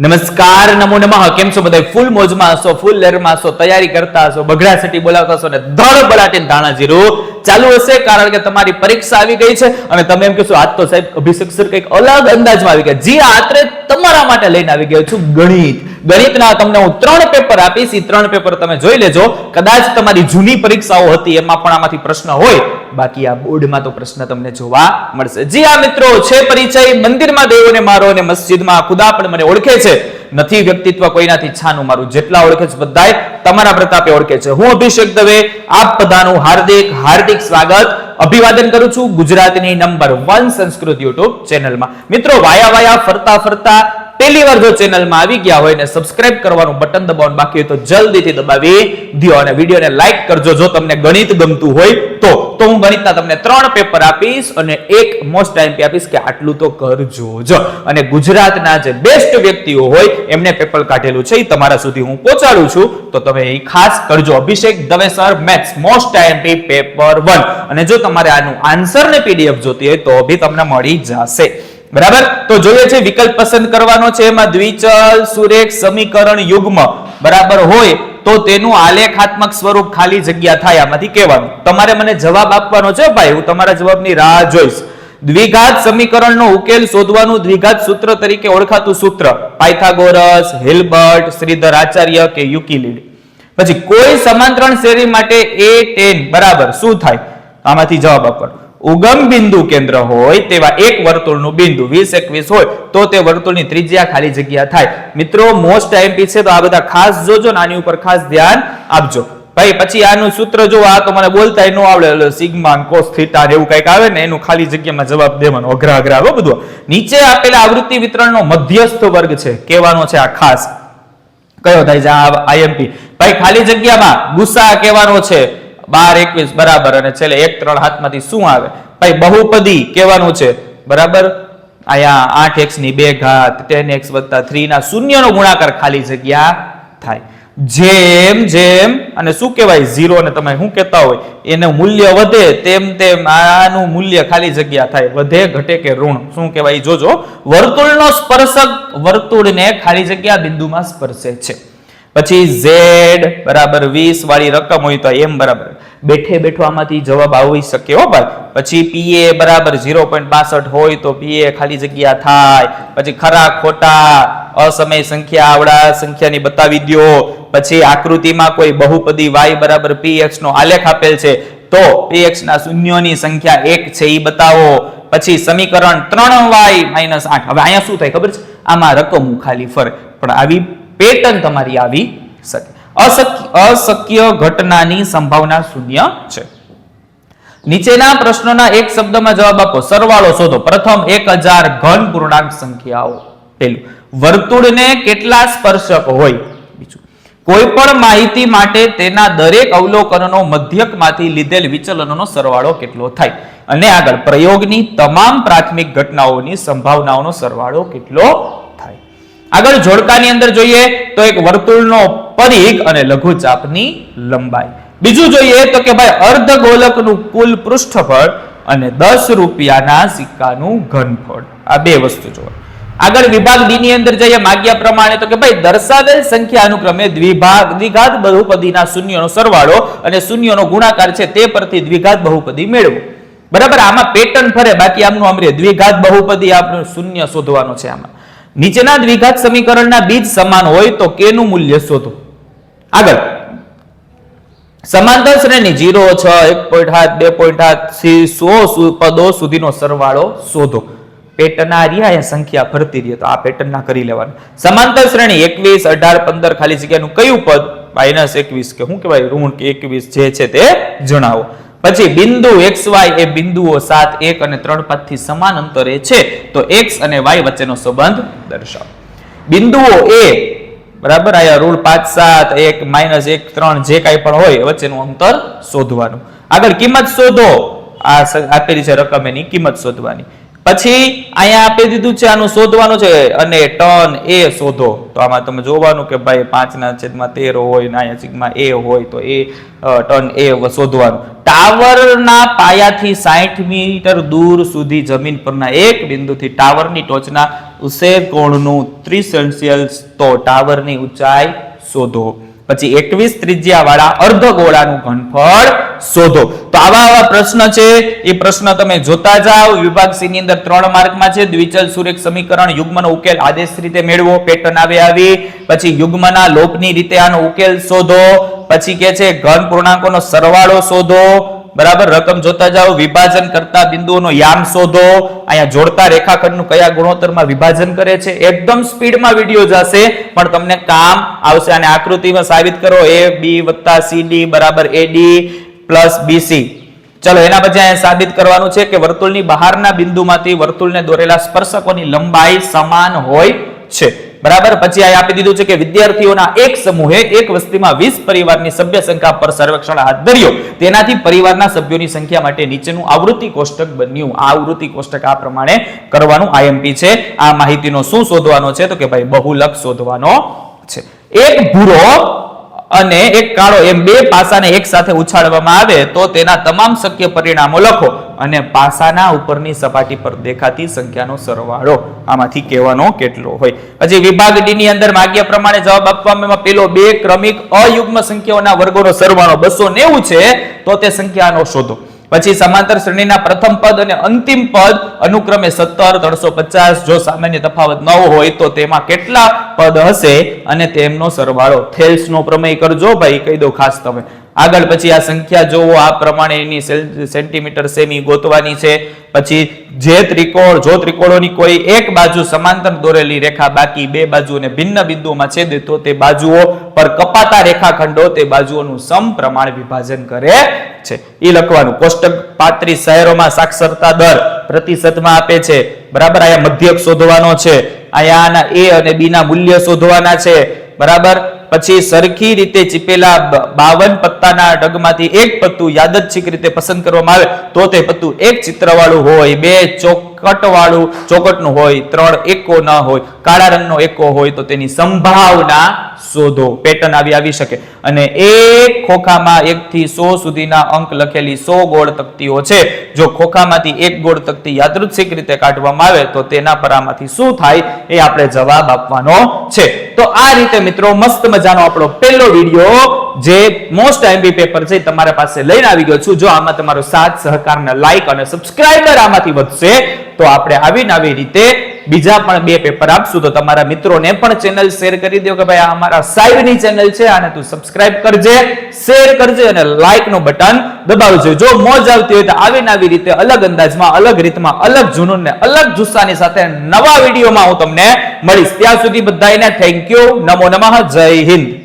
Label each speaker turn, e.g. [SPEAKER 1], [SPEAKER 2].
[SPEAKER 1] નમસ્કાર, નમો નમઃ. કેમ છો બધા ફૂલ મોજમાં હશો, ફૂલ લહેરમાં હશો, તૈયારી કરતા હશો, બગડા સિટી બોલાવતા હશો ને ધડ બલાટીને ધાણા જીરું ચાલુ હશે કારણ કે તમારી પરીક્ષા આવી ગઈ છે અને તમે એમ કહેશો, આજ તો સાહેબ અભિષેક સર કંઈક અલગ અંદાજમાં આવી ગયા. જી આત્રે તમારા માટે લઈને આવી ગયો છું ગણિત. ગણિતના તમને હું ત્રણ પેપર આપીશ. એ ત્રણ પેપર તમે જોઈ લેજો. કદાચ તમારી જૂની પરીક્ષાઓ હતી, એમાં પણ આમાંથી પ્રશ્ન હોય. બાકી આ બોર્ડમાં તો પ્રશ્ન તમને જોવા મળશે. જી આ મિત્રો, છે પરિચય. મંદિરમાં દેવોને મારો અને મસ્જિદમાં ખુદા પણ મને ઓળખે છે. નથી વ્યક્તિત્વ કોઈનાથી છાનું. મારું જેટલા ઓળખે છે બધાય તમારા પ્રતાપે ઓળખે છે. હું અભિષેક દવે, આપ બધાનું હાર્દિક હાર્દિક સ્વાગત. અભિવાદન કરું છું ગુજરાતની નંબર વન સંસ્કૃત યુટ્યુબ ચેનલમાં મિત્રો, વાયા વાયા ફરતા ફરતા પહેલી વાર જો ચેનલમાં આવી ગયા હોય ને સબસ્ક્રાઇબ કરવાનું બટન દબાવવાનું બાકી હોય તો જલ્દીથી દબાવી દ્યો અને વિડીયોને લાઈક કરજો. જો તમને ગણિત ગમતું હોય તો તો હું ગણિતના તમને ત્રણ પેપર આપીશ અને એક મોસ્ટ ટાઈમ આપીશ કે આટલું તો કરજો જ. અને ગુજરાતના જે બેસ્ટ વ્યક્તિઓ હોય, એમને પેપર કાઢેલું છે એ તમારા સુધી હું પહોંચાડું છું. તો તમે એ ખાસ કરજો Abhishek Dave sir maths most time paper one અને જો તમારે આનું આન્સર ને પીડીએફ જોતી હોય તો બી તમને મળી જશે. બરાબર? તો જોઈએ છે, વિકલ્પ પસંદ કરવાનો છે એમાં દ્વિચલ, સુરેખ, સમીકરણ, યુગ્મ બરાબર હોય તો તેનું આલેખાત્મક સ્વરૂપ ખાલી જગ્યા થાય આમાંથી કહેવાનું. તમારે મને જવાબ આપવાનો છે ભાઈ, હું તમારા જવાબની રાહ જોઈશ. દ્વિઘાત સમીકરણનો ઉકેલ શોધવાનું દ્વિઘાત સૂત્ર તરીકે ઓળખાતું સૂત્ર. પાયથાગોરસ, હિલબર્ટ, શ્રીધર આચાર્ય કે યુકિલિડ. પછી કોઈ સમાંતરણ શ્રેણી માટે એ ટેન બરાબર, શું થાય? આમાંથી જવાબ આપવાનો. ઉગમ બિંદુ કેન્દ્ર હોય તેવા એક વર્તુળનું બિંદુ 20 21 હોય, તો તે વર્તુળની ત્રિજ્યા ખાલી જગ્યા થાય. મિત્રો મોસ્ટ આઈએમપી છે તો આ બધા ખાસ જોજો આની ઉપર ખાસ ધ્યાન આપજો. ભાઈ, પછી આનું સૂત્ર જો આ તો મને બોલતા ન આવડે સિગ્મા કોસ થીટા એવું કંઈક આવે ને એનું ખાલી જગ્યામાં જવાબ દેવાનો અઘરા અઘરા આવે બધું. નીચે આપેલા આવૃત્તિ વિતરણનો મધ્યસ્થ વર્ગ છે. કહેવાનો છે આ ખાસ. કયો થાય છે? આ આઈએમપી ભાઈ, ખાલી જગ્યામાં ગુસ્સા કહેવાનો છે. બાર એકવીસ, બરાબર. અને છેલ્લે એક ત્રણ હાથમાંથી શું આવે? ભાઈ, બહુપદી કહેવાનું છે. બરાબર? અહીંયા આઠ એક્સની બે ઘાત, ટેન એક્સ વત્તા થ્રી ના શૂન્યનો ગુણાકાર ખાલી જગ્યા થાય. જેમ જેમ, અને શું કહેવાય? ઝીરો. ને તમે શું કહેતા હોય? એનું મૂલ્ય વધે તેમ તેમ આનું મૂલ્ય ખાલી જગ્યા થાય. વધે, ઘટે કે ઋણ? શું કહેવાય? જોજો. વર્તુળનો સ્પર્શક વર્તુળને ખાલી જગ્યા બિંદુમાં સ્પર્શે છે. પછી ઝેડ, બરાબર, વીસ વાળી રકમ હોય તો એમ બરાબર. બેઠે બેઠો આમાંથી જવાબ આવી શકે હો ભાઈ. પછી પીએ બરાબર 0.62 હોય તો પીએ ખાલી જગ્યા થાય. પછી ખરા ખોટા અસમય સંખ્યા આવડા સંખ્યાની બતાવી દ્યો. પછી આકૃતિમાં કોઈ બહુપદી વાય બરાબર px નો આલેખ આપેલ છે, તો px ના શૂન્યોની સંખ્યા એક છે એ બતાવો. પછી સમીકરણ 3y 8 હવે અહીંયા શું થાય ખબર છે? આમાં રકમ ખાલી ફરે. પણ આવી પેટર્ન તમારી આવી શકે. અશક્ય ઘટનાની સંભાવના શૂન્ય છે. નીચેના પ્રશ્નોના એક શબ્દમાં જવાબ આપો. સરવાળો શોધો. પ્રથમ, એક હજાર ઘન પૂર્ણાંક સંખ્યાઓ. પેલું વર્તુળને કેટલા સ્પર્શક હોય? બીજું કોઈ પણ માહિતી માટે તેના દરેક અવલોકનનો મધ્યકમાંથી લીધેલ વિચલનોનો સરવાળો કેટલો થાય? અને આગળ, પ્રયોગની તમામ પ્રાથમિક ઘટનાઓની સંભાવનાઓનો સરવાળો કેટલો થાય? આગળ, જોડકાની અંદર જોઈએ તો એક વર્તુળનો પરિઘ અને લઘુચાપની લંબાઈ. બીજું જોઈએ તો કે ભાઈ અર્ધગોલકનું કુલ પૃષ્ઠફળ અને દસ રૂપિયાના સિક્કાનું ઘનફળ. આ બે વસ્તુ જોવા આગળ વિભાગ ડી ની અંદર જઈએ, માગ્યા પ્રમાણે તો કે ભાઈ દર્શાવેલ સંખ્યા અનુક્રમે દ્વિભાગ, દ્વિઘાત બહુપદીના શૂન્યનો સરવાળો અને શૂન્યનો ગુણાકાર છે તે પરથી દ્વિઘાત બહુપદી મેળવો. બરાબર, આમાં પેટર્ન ફરે, બાકી આમનું આમ રે. દ્વિઘાત બહુપદી આપણું શૂન્ય શોધવાનો છે આમાં. નીચેના દ્વિઘાત સમીકરણના બીજ સમાન હોય તો કે નું મૂલ્ય શોધો. આગળ. સમાંતર શ્રેણી જીરો, છ, એક પોઈન્ટ સાત, બે પોઈન્ટ સાત, સો પદો સુધીનો સરવાળો શોધો. પેટર્ન આ રહ્યા અહીંયા સંખ્યા ફરતી રહી તો આ પેટર્ન ના કરી લેવાનું. સમાંતર શ્રેણી એકવીસ, અઢાર, પંદર, ખાલી જગ્યાનું કયું પદ? માઇનસ એકવીસ કે શું કહેવાય? ઋણ કે એકવીસ જે છે તે જણાવો. પછી બિંદુ એક્સ વાય એ બિંદુઓ સાત, એક અને ત્રણ પાંચથી સમાન અંતરે છે. તો એક્સ અને વાય વચ્ચેનો સંબંધ દર્શાવો. બિંદુઓ એ, બરાબર? આયા રૂલ પાંચ, સાત, એક માઇનસ એક, ત્રણ જે કાંઈ પણ હોય વચ્ચેનું અંતર શોધવાનું. આગળ કિંમત શોધો. આ આપેલી છે રકમ એની કિંમત શોધવાની. પછી અહીંયા આપી દીધું છે, આનું શોધવાનું છે, અને ટન એ શોધો. તો આમાં તમે જોવાનું કે ભાઈ પાંચના છેદમાં તેર હોય ને અહીંયા સિગ્મા એ હોય, તો એ ટન એ શોધવાનું. ટાવરના પાયાથી સાઠ મીટર દૂર સુધી જમીન પરના એક બિંદુથી ટાવરની ટોચના ઉસેર કોણનું ત્રીસ સેલ્સિયસ તો ટાવરની ઊંચાઈ શોધો. પછી એકવીસ ત્રિજ્યા વાળા અર્ધગોળાનું ઘનફળ શોધો. તો આવા આવા પ્રશ્ન છે. એ પ્રશ્ન તમે જોતા જાઓ. વિભાગ સી ની અંદર ત્રણ માર્કમાં છે. દ્વિચલ સુરેખ સમીકરણ યુગ્મનો ઉકેલ આદેશ રીતે મેળવો. પેટર્ન આવે આવી. પછી યુગ્મના લોપની રીતે આનો ઉકેલ શોધો. પછી કે છે ઘન પૂર્ણાંકોનો સરવાળો શોધો. બરાબર? રકમ જોતા જાઓ, વિભાજન કરતા બિંદુઓનો યામ શોધો. અહીંયા જોડતા રેખાખંડનું કયા ગુણોત્તરમાં વિભાજન કરે છે? એકદમ સ્પીડમાં વીડિયો જશે, પણ તમને કામ આવશે. અને આકૃતિમાં સાબિત કરો. એ બી વત્તા સીડી બરાબર એડી પ્લસ બીસી ચલો, એના પછી અહીંયા સાબિત કરવાનું છે કે વર્તુળની બહારના બિંદુમાંથી વર્તુળને દોરેલા સ્પર્શકોની લંબાઈ સમાન હોય છે. બરાબર? પછી અહીં આપી દીધું છે કે વિદ્યાર્થીઓના એક સમૂહે એક વસ્તીમાં વીસ પરિવારની સભ્ય સંખ્યા પર સર્વેક્ષણ હાથ ધર્યો. તેનાથી પરિવારના સભ્યોની સંખ્યા માટે નીચેનું આવૃત્તિ કોષ્ટક બન્યું. આ આવૃત્તિ કોષ્ટક આ પ્રમાણે કરવાનું આઈએમપી છે. આ માહિતીનો શું શોધવાનો છે? તો કે ભાઈ બહુલક શોધવાનો છે. એક ભૂરો અને એક કાળો એમ બે પાસાને એક સાથે ઉછાળવામાં આવે, તો તેના તમામ શક્ય પરિણામો લખો. અને પાસાના ઉપરની સપાટી પર દેખાતી સંખ્યાનો સરવાળો. આમાંથી કહેવાનો કેટલો હોય. પછી વિભાગ ડી ની અંદર માગ્યા પ્રમાણે જવાબ આપવામાં પેલો બે ક્રમિક અયુગ્મ સંખ્યાઓના વર્ગોનો સરવાળો બસો નેવું છે, તો તે સંખ્યાનો શોધો. પછી સમાંતર શ્રેણીના પ્રથમ પદ અને અંતિમ પદ અનુક્રમે સત્તર ત્રણસો પચાસ. જો સામાન્ય તફાવત ન હોય તો તેમાં કેટલા પદ હશે? અને તેમનો સરવાળો થેલ્સ નો પ્રમેય કરજો ભાઈ, કહી દો ખાસ તમે. આગળ પછી આ સંખ્યા જોવો, આ પ્રમાણે એની સેન્ટીમીટર સેમી ગોતવાની છે. પછી જે ત્રિકોણ, જો ત્રિકોણોની કોઈ એક બાજુ સમાંતર દોરેલી રેખા બાકી બે બાજુઓને ભિન્ન બિંદુઓમાં છેદે, તો તે બાજુઓ પર કપાતા રેખાખંડો તે બાજુઓનું સમપ્રમાણ વિભાજન કરે છે. એ લખવાનું, કોષ્ટક પાંત્રીસ શહેરોમાં સાક્ષરતા દર પ્રતિશતમાં આપે છે. બરાબર, અહીંયા મધ્યક શોધવાનો છે. અહીંયા આના એ અને બી ના મૂલ્ય શોધવાના છે. બરાબર? પછી સરખી રીતે ચીપેલા બાવન પત્તાના ડગમાંથી એક પત્તું યાદચ્છિક રીતે પસંદ કરવામાં આવે, તો તે પત્તું એક ચિત્રવાળું હોય, બે ચોકટ વાળું ચોકટનું હોય, ત્રણ એકો ન હોય, કાળા રંગનો એકો હોય, તો તેની સંભાવના શોધો, પેટર્ન આવી આવી શકે. અને એક ખોખામાં એક થી સો સુધીના અંક લખેલી સો ગોળ તકતીઓ છે. જો ખોખામાંથી એક ગોળ તકતી યાદૃચ્છિક રીતે કાઢવામાં આવે, તો તેના પરામાંથી શું થાય એ આપણે જવાબ આપવાનો છે. તો આ રીતે મિત્રો મસ્ત મજાનો આપણો પહેલો વીડિયો જે મોસ્ટ આઈએમપી પેપર છે તમારા પાસે લઈને આવી ગયો છું. જો આમાં તમારો સાથ સહકાર ને લાઈક અને સબસ્ક્રાઇબર આમાંથી વધશે, તો આપણે આવી ને આવી રીતે બીજા પણ બે પેપર આપશું. તો તમારા મિત્રોને પણ ચેનલ શેર કરી દો કે ભાઈ આ અમારા સાહેબની ચેનલ છે, આને તું સબસ્ક્રાઇબ કરજે શેર કરજે અને લાઈકનું બટન દબાવજો. જો મોજ આવતી હોય તો આવી ને આવી રીતે અલગ અંદાજમાં, અલગ રીતમાં, અલગ જુનૂન ને અલગ જુસ્સાની સાથે નવા વિડીયોમાં હું તમને મળીશ. ત્યાં સુધી બધાને થેન્ક યુ નમો નમઃ. જય હિન્દ.